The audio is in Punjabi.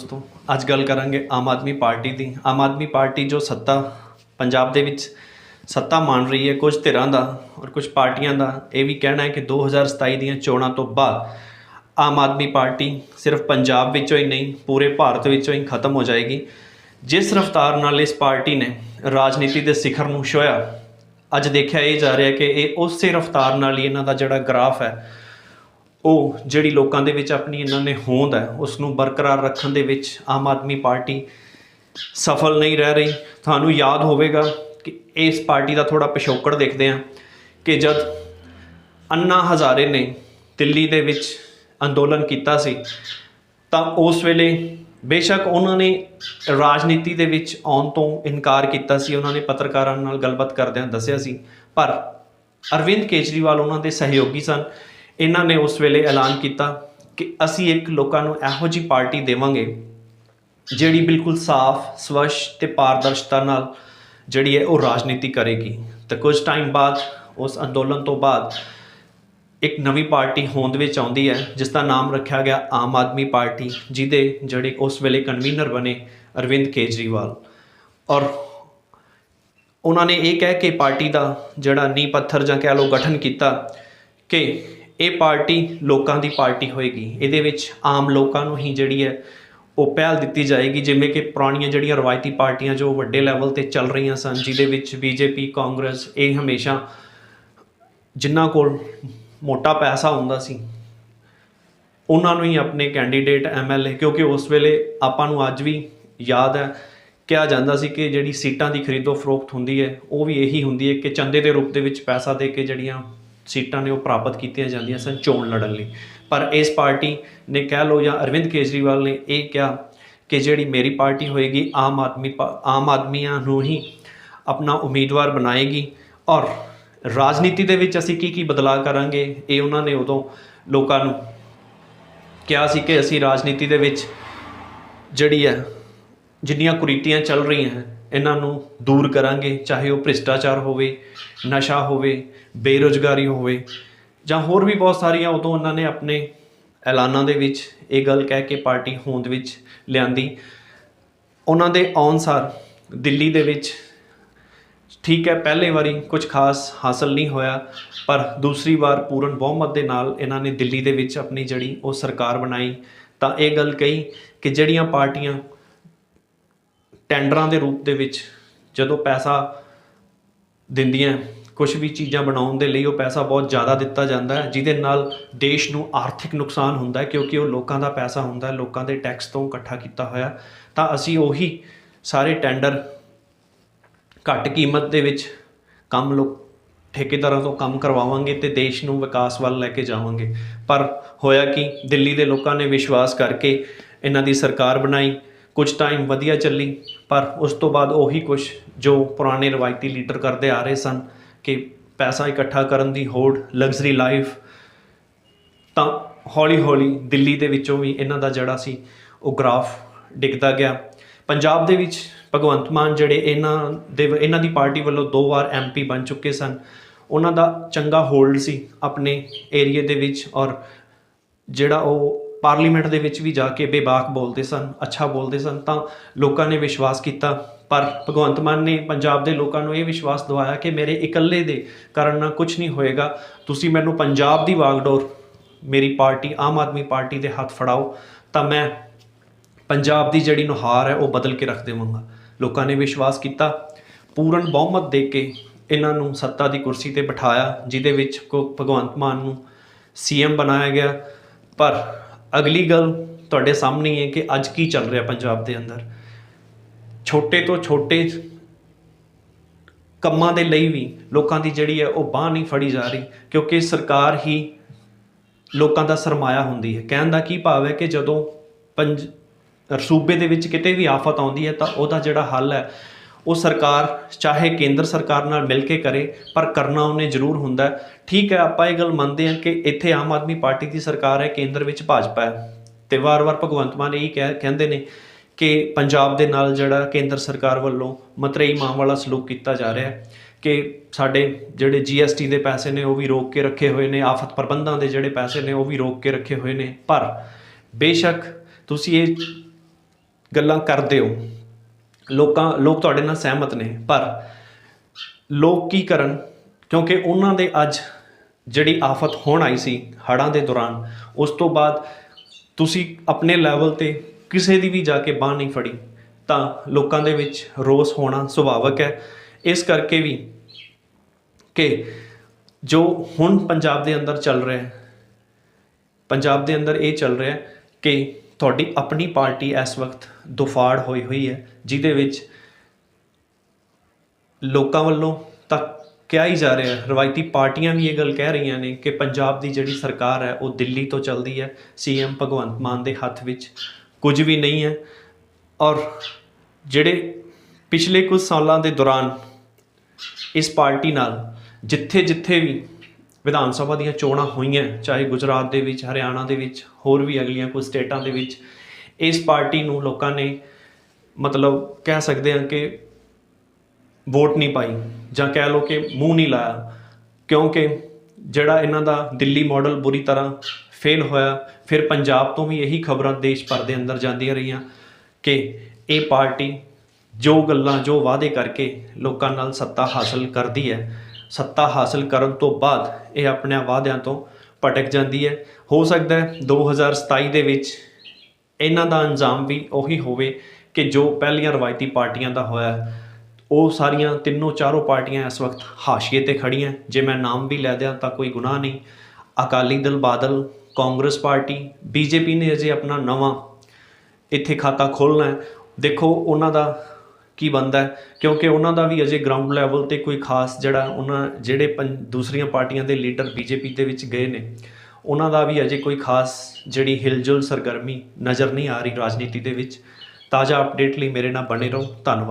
ਦੋਸਤੋ, ਅੱਜ ਗੱਲ ਕਰਾਂਗੇ ਆਮ ਆਦਮੀ ਪਾਰਟੀ ਦੀ। ਆਮ ਆਦਮੀ ਪਾਰਟੀ ਜੋ ਸੱਤਾ ਪੰਜਾਬ ਦੇ ਵਿੱਚ ਸੱਤਾ ਮਾਣ ਰਹੀ ਹੈ, ਕੁਝ ਧਿਰਾਂ ਦਾ ਔਰ ਕੁਝ ਪਾਰਟੀਆਂ ਦਾ, ਇਹ ਵੀ ਕਹਿਣਾ ਹੈ ਕਿ 2027 ਦੀਆਂ ਚੋਣਾਂ ਤੋਂ ਬਾਅਦ ਆਮ ਆਦਮੀ ਪਾਰਟੀ ਸਿਰਫ ਪੰਜਾਬ ਵਿੱਚੋਂ ਹੀ ਨਹੀਂ, ਪੂਰੇ ਭਾਰਤ ਵਿੱਚੋਂ ਹੀ ਖਤਮ ਹੋ ਜਾਏਗੀ। ਜਿਸ ਰਫ਼ਤਾਰ ਨਾਲ ਇਸ ਪਾਰਟੀ ਨੇ ਰਾਜਨੀਤੀ ਦੇ ਸਿਖਰ ਨੂੰ ਛੋਇਆ ਅੱਜ ਦੇਖਿਆ ਇਹ ਜਾ ਰਿਹਾ ਕਿ ਇਹ ਉਸੇ ਰਫ਼ਤਾਰ ਨਾਲ ਹੀ ਇਹਨਾਂ ਦਾ ਜਿਹੜਾ ਗ੍ਰਾਫ ਹੈ ਉਹ ਜਿਹੜੀ ਲੋਕਾਂ ਦੇ ਵਿੱਚ ਆਪਣੀ ਇਹਨਾਂ ਨੇ ਹੋਂਦ ਹੈ ਉਸ ਨੂੰ ਬਰਕਰਾਰ ਰੱਖਣ ਦੇ ਵਿੱਚ ਆਮ ਆਦਮੀ ਪਾਰਟੀ ਸਫਲ ਨਹੀਂ ਰਹਿ ਰਹੀ। ਤੁਹਾਨੂੰ ਯਾਦ ਹੋਵੇਗਾ ਕਿ ਇਸ ਪਾਰਟੀ ਦਾ ਥੋੜਾ ਪਿਛੋਕੜ ਦੇਖਦੇ ਹਾਂ ਕਿ ਜਦ ਅੰਨਾ ਹਜ਼ਾਰੇ ਨੇ ਦਿੱਲੀ ਦੇ ਵਿੱਚ ਅੰਦੋਲਨ ਕੀਤਾ ਸੀ, ਤਾਂ ਉਸ ਵੇਲੇ ਬੇਸ਼ੱਕ ਉਹਨਾਂ ਨੇ ਰਾਜਨੀਤੀ ਦੇ ਵਿੱਚ ਆਉਣ ਤੋਂ ਇਨਕਾਰ ਕੀਤਾ ਸੀ, ਉਹਨਾਂ ਨੇ ਪੱਤਰਕਾਰਾਂ ਨਾਲ ਗੱਲਬਾਤ ਕਰਦਿਆਂ ਦੱਸਿਆ ਸੀ। ਪਰ ਅਰਵਿੰਦ ਕੇਜਰੀਵਾਲ ਉਹਨਾਂ ਦੇ ਸਹਿਯੋਗੀ ਸਨ। ਇਹਨਾਂ ਨੇ ਉਸ ਵੇਲੇ ਐਲਾਨ ਕੀਤਾ ਕਿ ਅਸੀਂ ਇੱਕ ਲੋਕਾਂ ਨੂੰ ਇਹੋ ਜਿਹੀ ਪਾਰਟੀ ਦੇਵਾਂਗੇ ਜਿਹੜੀ ਬਿਲਕੁਲ ਸਾਫ਼, ਸਵੱਛ ਤੇ ਪਾਰਦਰਸ਼ਤਾ ਨਾਲ ਜਿਹੜੀ ਹੈ ਉਹ ਰਾਜਨੀਤੀ ਕਰੇਗੀ। ਤੇ ਕੁਝ ਟਾਈਮ ਬਾਅਦ, ਉਸ ਅੰਦੋਲਨ ਤੋਂ ਬਾਅਦ ਇੱਕ ਨਵੀਂ ਪਾਰਟੀ ਹੋਂਦ ਵਿੱਚ ਆਉਂਦੀ ਹੈ, ਜਿਸ ਦਾ ਨਾਮ ਰੱਖਿਆ ਗਿਆ ਆਮ ਆਦਮੀ ਪਾਰਟੀ, ਜਿਹਦੇ ਜਿਹੜੇ ਉਸ ਵੇਲੇ ਕਨਵੀਨਰ ਬਣੇ ਅਰਵਿੰਦ ਕੇਜਰੀਵਾਲ। ਔਰ ਉਹਨਾਂ ਨੇ ਇਹ ਕਹਿ ਕੇ ਪਾਰਟੀ ਦਾ ਜਿਹੜਾ ਨੀਂਹ ਪੱਥਰ ਜਾਂ ਕਹਿ ਲਓ ਗਠਨ ਕੀਤਾ ਕਿ ਇਹ ਪਾਰਟੀ ਲੋਕਾਂ ਦੀ ਪਾਰਟੀ ਹੋਏਗੀ। ਇਹਦੇ ਵਿੱਚ ਆਮ ਲੋਕਾਂ ਨੂੰ ਹੀ ਜਿਹੜੀ ਹੈ ਉਹ ਪਹਿਲ ਦਿੱਤੀ ਜਾਏਗੀ। ਜਿਵੇਂ ਕਿ ਪੁਰਾਣੀਆਂ ਜਿਹੜੀਆਂ ਰਵਾਇਤੀ ਪਾਰਟੀਆਂ ਜੋ ਵੱਡੇ ਲੈਵਲ ਤੇ ਚੱਲ ਰਹੀਆਂ ਸਨ, ਜਿਹਦੇ ਵਿੱਚ ਬੀਜੇਪੀ, ਕਾਂਗਰਸ ਇਹ ਹਮੇਸ਼ਾ ਜਿਨ੍ਹਾਂ ਕੋਲ ਮੋਟਾ ਪੈਸਾ ਹੁੰਦਾ ਸੀ, ਉਹਨਾਂ ਨੂੰ ਹੀ ਆਪਣੇ ਕੈਂਡੀਡੇਟ ਐਮਐਲਏ ਕਿਉਂਕਿ ਉਸ ਵੇਲੇ ਆਪਾਂ ਨੂੰ ਅੱਜ ਵੀ ਯਾਦ ਹੈ, ਕਿਹਾ ਜਾਂਦਾ ਸੀ ਕਿ ਜਿਹੜੀ ਸੀਟਾਂ ਦੀ ਖਰੀਦੋ ਫਰੋਖਤ ਹੁੰਦੀ ਹੈ, ਉਹ ਵੀ ਇਹੀ ਹੁੰਦੀ ਹੈ ਕਿ ਚੰਦੇ ਦੇ ਰੂਪ ਦੇ ਵਿੱਚ ਪੈਸਾ ਦੇ ਕੇ ਜਿਹੜੀਆਂ ਸੀਟਾਂ ਨੇ ਉਹ ਪ੍ਰਾਪਤ ਕੀਤੀਆਂ ਜਾਂਦੀਆਂ ਸਨ ਚੋਣ ਲੜਨ ਲਈ। ਪਰ ਇਸ ਪਾਰਟੀ ਨੇ ਕਹਿ ਲਓ ਜਾਂ ਅਰਵਿੰਦ ਕੇਜਰੀਵਾਲ ਨੇ ਇਹ ਕਿਹਾ ਕਿ ਜਿਹੜੀ ਮੇਰੀ ਪਾਰਟੀ ਹੋਏਗੀ, ਆਮ ਆਦਮੀ ਪਾ- ਆਮ ਆਦਮੀਆਂ ਨੂੰ ਹੀ ਆਪਣਾ ਉਮੀਦਵਾਰ ਬਣਾਏਗੀ ਔਰ ਰਾਜਨੀਤੀ ਦੇ ਵਿੱਚ ਅਸੀਂ ਕੀ ਕੀ ਬਦਲਾਅ ਕਰਾਂਗੇ, ਇਹ ਉਹਨਾਂ ਨੇ ਉਦੋਂ ਲੋਕਾਂ ਨੂੰ ਕਿਹਾ ਸੀ ਕਿ ਅਸੀਂ ਰਾਜਨੀਤੀ ਦੇ ਵਿੱਚ ਜਿਹੜੀ ਹੈ, ਜਿੰਨੀਆਂ ਕੁਰੀਤੀਆਂ ਚੱਲ ਰਹੀਆਂ ਹੈ ਇਹਨਾਂ ਨੂੰ ਦੂਰ ਕਰਾਂਗੇ, ਚਾਹੇ ਉਹ ਭ੍ਰਿਸ਼ਟਾਚਾਰ ਹੋਵੇ, ਨਸ਼ਾ ਹੋਵੇ, ਬੇਰੁਜ਼ਗਾਰੀ ਹੋਵੇ, ਜਾਂ ਹੋਰ ਵੀ ਬਹੁਤ ਸਾਰੀਆਂ ਉਦੋਂ ਉਹਨਾਂ ਨੇ ਆਪਣੇ ਐਲਾਨਾਂ ਦੇ ਵਿੱਚ ਇਹ ਗੱਲ ਕਹਿ ਕੇ ਪਾਰਟੀ ਹੋਂਦ ਵਿੱਚ ਲਿਆਂਦੀ। ਉਹਨਾਂ ਦੇ ਆਉਣ ਸਾਰ ਦਿੱਲੀ ਦੇ ਵਿੱਚ ਠੀਕ ਹੈ, ਪਹਿਲੇ ਵਾਰੀ ਕੁਝ ਖਾਸ ਹਾਸਲ ਨਹੀਂ ਹੋਇਆ, ਪਰ ਦੂਸਰੀ ਵਾਰ ਪੂਰਨ ਬਹੁਮਤ ਦੇ ਨਾਲ ਇਹਨਾਂ ਨੇ ਦਿੱਲੀ ਦੇ ਵਿੱਚ ਆਪਣੀ ਜਿਹੜੀ ਉਹ ਸਰਕਾਰ ਬਣਾਈ। ਤਾਂ ਇਹ ਗੱਲ ਕਹੀ ਕਿ ਜਿਹੜੀਆਂ ਪਾਰਟੀਆਂ ਟੈਂਡਰਾਂ ਦੇ ਰੂਪ ਦੇ ਵਿੱਚ ਜਦੋਂ ਪੈਸਾ ਦਿੰਦੀਆਂ ਕੁਝ ਵੀ ਚੀਜ਼ਾਂ ਬਣਾਉਣ ਦੇ ਲਈ ਉਹ ਪੈਸਾ ਬਹੁਤ ਜ਼ਿਆਦਾ ਦਿੱਤਾ ਜਾਂਦਾ ਹੈ, ਜਿਹਦੇ ਨਾਲ ਦੇਸ਼ ਨੂੰ ਆਰਥਿਕ ਨੁਕਸਾਨ ਹੁੰਦਾ ਹੈ, ਕਿਉਂਕਿ ਉਹ ਲੋਕਾਂ ਦਾ ਪੈਸਾ ਹੁੰਦਾ ਹੈ, ਲੋਕਾਂ ਦੇ ਟੈਕਸ ਤੋਂ ਇਕੱਠਾ ਕੀਤਾ ਹੋਇਆ ਤਾਂ ਅਸੀਂ ਉਹੀ ਸਾਰੇ ਟੈਂਡਰ ਘੱਟ ਕੀਮਤ ਦੇ ਵਿੱਚ ਕੰਮ ਲੋਕ ਠੇਕੇਦਾਰਾਂ ਤੋਂ ਕੰਮ ਕਰਵਾਵਾਂਗੇ ਤੇ ਦੇਸ਼ ਨੂੰ ਵਿਕਾਸ ਵੱਲ ਲੈ ਕੇ ਜਾਵਾਂਗੇ। ਪਰ ਹੋਇਆ ਕਿ, ਦਿੱਲੀ ਦੇ ਲੋਕਾਂ ਨੇ ਵਿਸ਼ਵਾਸ ਕਰਕੇ ਇਹਨਾਂ ਦੀ ਸਰਕਾਰ ਬਣਾਈ ਕੁਝ ਟਾਈਮ ਵਧੀਆ ਚੱਲੀ ਪਰ ਉਸ ਤੋਂ ਬਾਅਦ ਉਹੀ ਕੁਝ ਜੋ ਪੁਰਾਣੇ ਰਵਾਇਤੀ ਲੀਡਰ ਕਰਦੇ ਆ ਰਹੇ ਸਨ ਕਿ ਪੈਸਾ ਇਕੱਠਾ ਕਰਨ ਦੀ ਹੋੜ ਲਗਜ਼ਰੀ ਲਾਈਫ ਤਾਂ ਹੌਲੀ-ਹੌਲੀ ਦਿੱਲੀ ਦੇ ਵਿੱਚੋਂ ਵੀ ਇਹਨਾਂ ਦਾ ਜਿਹੜਾ ਸੀ, ਉਹ ਗ੍ਰਾਫ ਡਿੱਗਦਾ ਗਿਆ। ਪੰਜਾਬ ਦੇ ਵਿੱਚ ਭਗਵੰਤ ਮਾਨ ਜਿਹੜੇ ਇਹਨਾਂ ਦੇ ਇਹਨਾਂ ਦੀ ਪਾਰਟੀ ਵੱਲੋਂ ਦੋ ਵਾਰ ਐਮਪੀ ਬਣ ਚੁੱਕੇ ਸਨ। ਉਹਨਾਂ ਦਾ ਚੰਗਾ ਹੋਲਡ ਸੀ ਆਪਣੇ ਏਰੀਏ ਦੇ ਵਿੱਚ ਔਰ ਜਿਹੜਾ ਉਹ ਪਾਰਲੀਮੈਂਟ ਦੇ ਵਿੱਚ ਵੀ ਜਾ ਕੇ ਬੇਬਾਕ ਬੋਲਦੇ ਸਨ, ਅੱਛਾ ਬੋਲਦੇ ਸਨ, ਤਾਂ ਲੋਕਾਂ ਨੇ ਵਿਸ਼ਵਾਸ ਕੀਤਾ। ਪਰ ਭਗਵੰਤ ਮਾਨ ਨੇ ਪੰਜਾਬ ਦੇ ਲੋਕਾਂ ਨੂੰ ਇਹ ਵਿਸ਼ਵਾਸ ਦਿਵਾਇਆ ਕਿ ਮੇਰੇ ਇਕੱਲੇ ਦੇ ਕਾਰਨ ਨਾ ਕੁਝ ਨਹੀਂ ਹੋਏਗਾ। ਤੁਸੀਂ ਮੈਨੂੰ ਪੰਜਾਬ ਦੀ ਵਾਗਡੋਰ ਮੇਰੀ ਪਾਰਟੀ, ਆਮ ਆਦਮੀ ਪਾਰਟੀ ਦੇ ਹੱਥ ਫੜਾਓ, ਤਾਂ ਮੈਂ ਪੰਜਾਬ ਦੀ ਜਿਹੜੀ ਨੁਹਾਰ ਹੈ ਉਹ ਬਦਲ ਕੇ ਰੱਖ ਦੇਵਾਂਗਾ। ਲੋਕਾਂ ਨੇ ਵਿਸ਼ਵਾਸ ਕੀਤਾ। ਪੂਰਨ ਬਹੁਮਤ ਦੇ ਕੇ ਇਹਨਾਂ ਨੂੰ ਸੱਤਾ ਦੀ ਕੁਰਸੀ ਤੇ ਬਿਠਾਇਆ, ਜਿਹਦੇ ਵਿੱਚ ਕੋ ਭਗਵੰਤ ਮਾਨ ਨੂੰ ਸੀਐਮ ਬਣਾਇਆ ਗਿਆ। ਪਰ ਅਗਲੀ ਗੱਲ ਤੁਹਾਡੇ ਸਾਹਮਣੇ ਹੈ ਕਿ ਅੱਜ ਕੀ ਚੱਲ ਰਿਹਾ ਪੰਜਾਬ ਦੇ ਅੰਦਰ। ਛੋਟੇ ਤੋਂ ਛੋਟੇ ਕੰਮਾਂ ਦੇ ਲਈ ਵੀ ਲੋਕਾਂ ਦੀ ਜਿਹੜੀ ਹੈ ਉਹ ਬਾਹ ਨਹੀਂ ਫੜੀ ਜਾ ਰਹੀ, ਕਿਉਂਕਿ ਸਰਕਾਰ ਹੀ ਲੋਕਾਂ ਦਾ ਸਰਮਾਇਆ ਹੁੰਦੀ ਹੈ। ਕਹਿਣ ਦਾ ਕੀ ਭਾਵ ਹੈ ਕਿ ਜਦੋਂ ਪੰਜ ਸੂਬੇ ਦੇ ਵਿੱਚ ਕਿਤੇ ਵੀ ਆਫਤ ਆਉਂਦੀ ਹੈ ਤਾਂ ਉਹਦਾ ਜਿਹੜਾ ਹੱਲ ਹੈ ਉਹ ਸਰਕਾਰ ਚਾਹੇ ਕੇਂਦਰ ਸਰਕਾਰ ਨਾਲ ਮਿਲ ਕੇ ਕਰੇ, ਪਰ ਕਰਨਾ ਉਹਨੇ ਜ਼ਰੂਰ ਹੁੰਦਾ ਠੀਕ ਹੈ, ਆਪਾਂ ਇਹ ਗੱਲ ਮੰਨਦੇ ਹਾਂ ਕਿ ਇੱਥੇ ਆਮ ਆਦਮੀ ਪਾਰਟੀ ਦੀ ਸਰਕਾਰ ਹੈ, ਕੇਂਦਰ ਵਿੱਚ ਭਾਜਪਾ ਹੈ। ਤੇ ਵਾਰ-ਵਾਰ ਭਗਵੰਤ ਮਾਨ ਇਹੀ ਕਹਿ, ਕਹਿੰਦੇ ਨੇ ਕਿ ਪੰਜਾਬ ਦੇ ਨਾਲ ਜਿਹੜਾ ਕੇਂਦਰ ਸਰਕਾਰ ਵੱਲੋਂ ਮਤਰੇਈ ਮਾਂ ਵਾਲਾ ਸਲੂਕ ਕੀਤਾ ਜਾ ਰਿਹਾ ਹੈ ਕਿ ਸਾਡੇ ਜਿਹੜੇ ਜੀਐਸਟੀ ਦੇ ਪੈਸੇ ਨੇ ਉਹ ਵੀ ਰੋਕ ਕੇ ਰੱਖੇ ਹੋਏ ਨੇ, ਆਫਤ ਪ੍ਰਬੰਧਾਂ ਦੇ ਜਿਹੜੇ ਪੈਸੇ ਨੇ ਉਹ ਵੀ ਰੋਕ ਕੇ ਰੱਖੇ ਹੋਏ ਨੇ। ਪਰ ਬੇਸ਼ੱਕ ਤੁਸੀਂ ਇਹ ਗੱਲਾਂ ਕਰਦੇ ਹੋ। ਲੋਕਾਂ, ਲੋਕ ਤੁਹਾਡੇ ਨਾਲ ਸਹਿਮਤ ਨੇ, ਪਰ ਲੋਕ ਕੀ ਕਰਨ? ਕਿਉਂਕਿ ਉਹਨਾਂ ਦੇ ਅੱਜ ਜਿਹੜੀ ਆਫਤ ਹੋਣ ਆਈ ਸੀ ਹੜ੍ਹਾਂ ਦੇ ਦੌਰਾਨ, ਉਸ ਤੋਂ ਬਾਅਦ ਤੁਸੀਂ ਆਪਣੇ ਲੈਵਲ ਤੇ ਕਿਸੇ ਦੀ ਵੀ ਜਾ ਕੇ ਬਾਹ ਨਹੀਂ ਫੜੀ, ਤਾਂ ਲੋਕਾਂ ਦੇ ਵਿੱਚ ਰੋਸ ਹੋਣਾ ਸੁਭਾਵਕ ਹੈ। ਇਸ ਕਰਕੇ ਵੀ ਕਿ ਜੋ ਹੁਣ ਪੰਜਾਬ ਦੇ ਅੰਦਰ ਚੱਲ ਰਿਹਾ ਹੈ, ਪੰਜਾਬ ਦੇ ਅੰਦਰ ਇਹ ਚੱਲ ਰਿਹਾ ਹੈ ਕਿ ਤੁਹਾਡੀ ਆਪਣੀ ਪਾਰਟੀ ਇਸ ਵਕਤ ਦੁਫਾੜ ਹੋਈ ਹੋਈ ਹੈ, ਜਿਹਦੇ ਵਿੱਚ ਲੋਕਾਂ ਵੱਲੋਂ ਤਾਂ ਕਿਹਾ ਹੀ ਜਾ ਰਿਹਾ ਹੈ ਰਵਾਇਤੀ ਪਾਰਟੀਆਂ ਵੀ ਇਹ ਗੱਲ ਕਹਿ ਰਹੀਆਂ ਨੇ ਕਿ ਪੰਜਾਬ ਦੀ ਜਿਹੜੀ ਸਰਕਾਰ ਹੈ, ਉਹ ਦਿੱਲੀ ਤੋਂ ਚੱਲਦੀ ਹੈ, ਸੀਐਮ ਭਗਵੰਤ ਮਾਨ ਦੇ ਹੱਥ ਵਿੱਚ ਕੁਝ ਵੀ ਨਹੀਂ ਹੈ ਔਰ ਜਿਹੜੇ ਪਿਛਲੇ ਕੁਝ ਸਾਲਾਂ ਦੇ ਦੌਰਾਨ ਇਸ ਪਾਰਟੀ ਨਾਲ ਜਿੱਥੇ ਜਿੱਥੇ ਵੀ ਵਿਧਾਨ ਸਭਾ ਦੀਆਂ ਚੋਣਾਂ ਹੋਈਆਂ, ਚਾਹੇ ਗੁਜਰਾਤ ਦੇ ਵਿੱਚ, ਹਰਿਆਣਾ ਦੇ ਵਿੱਚ, ਹੋਰ ਵੀ ਅਗਲੀਆਂ ਕੁਝ ਸਟੇਟਾਂ ਦੇ ਵਿੱਚ, ਇਸ ਪਾਰਟੀ ਨੂੰ ਲੋਕਾਂ ਨੇ ਮਤਲਬ ਕਹਿ ਸਕਦੇ ਹਾਂ ਕਿ ਵੋਟ ਨਹੀਂ ਪਾਈ ਜਾਂ ਕਹਿ ਲਓ ਕਿ ਮੂੰਹ ਨਹੀਂ ਲਾਇਆ, ਕਿਉਂਕਿ ਜਿਹੜਾ ਇਹਨਾਂ ਦਾ ਦਿੱਲੀ ਮਾਡਲ ਬੁਰੀ ਤਰ੍ਹਾਂ ਫੇਲ ਹੋਇਆ, ਫਿਰ ਪੰਜਾਬ ਤੋਂ ਵੀ ਇਹੀ ਖਬਰਾਂ ਦੇਸ਼ ਭਰ ਦੇ ਅੰਦਰ ਜਾਂਦੀਆਂ ਰਹੀਆਂ ਕਿ ਇਹ ਪਾਰਟੀ ਜੋ ਗੱਲਾਂ, ਜੋ ਵਾਅਦੇ ਕਰਕੇ ਲੋਕਾਂ ਨਾਲ ਸੱਤਾ ਹਾਸਲ ਕਰਦੀ ਹੈ ਸੱਤਾ ਹਾਸਲ ਕਰਨ ਤੋਂ ਬਾਅਦ ਇਹ ਆਪਣੇ ਵਾਅਦਿਆਂ ਤੋਂ ਭਟਕ ਜਾਂਦੀ ਹੈ। ਹੋ ਸਕਦਾ ਹੈ 2027 ਦੇ ਵਿੱਚ ਇਹਨਾਂ ਦਾ ਅੰਜਾਮ ਵੀ ਉਹੀ ਹੋਵੇ ਕਿ ਜੋ ਪਹਿਲੀਆਂ ਰਵਾਇਤੀ ਪਾਰਟੀਆਂ ਦਾ ਹੋਇਆ ਉਹ ਸਾਰੀਆਂ ਤਿੰਨੋਂ ਚਾਰੋਂ ਪਾਰਟੀਆਂ ਇਸ ਵਕਤ ਹਾਸ਼ੀਏ ਤੇ ਖੜੀਆਂ ਜੇ ਮੈਂ ਨਾਮ ਵੀ ਲੈ ਦਿਆਂ ਤਾਂ ਕੋਈ ਗੁਨਾਹ ਨਹੀਂ। ਅਕਾਲੀ ਦਲ, ਬਾਦਲ, ਕਾਂਗਰਸ ਪਾਰਟੀ, ਬੀਜੇਪੀ ਨੇ ਅਜੇ ਆਪਣਾ ਨਵਾਂ ਇੱਥੇ ਖਾਤਾ ਖੋਲਣਾ ਹੈ। ਦੇਖੋ ਉਹਨਾਂ ਦਾ ਕੀ ਬਣਦਾ ਕਿਉਂਕਿ ਉਹਨਾਂ ਦਾ ਵੀ ਅਜੇ ਗਰਾਊਂਡ ਲੈਵਲ ਤੇ ਕੋਈ ਖਾਸ ਜਿਹੜਾ ਉਹਨਾਂ ਜਿਹੜੇ ਪੰ- ਦੂਸਰੀਆਂ ਪਾਰਟੀਆਂ ਦੇ ਲੀਡਰ ਬੀਜੇਪੀ ਦੇ ਵਿੱਚ ਗਏ ਨੇ, ਉਹਨਾਂ ਦਾ ਵੀ ਅਜੇ ਕੋਈ ਖਾਸ ਜਿਹੜੀ ਹਿਲਜੁਲ ਸਰਗਰਮੀ ਨਜ਼ਰ ਨਹੀਂ ਆ ਰਹੀ ਰਾਜਨੀਤੀ ਦੇ ਵਿੱਚ। ਤਾਜ਼ਾ ਅਪਡੇਟ ਲਈ ਮੇਰੇ ਨਾਲ ਬਣੇ ਰਹੋ। ਧੰਨਵਾਦ।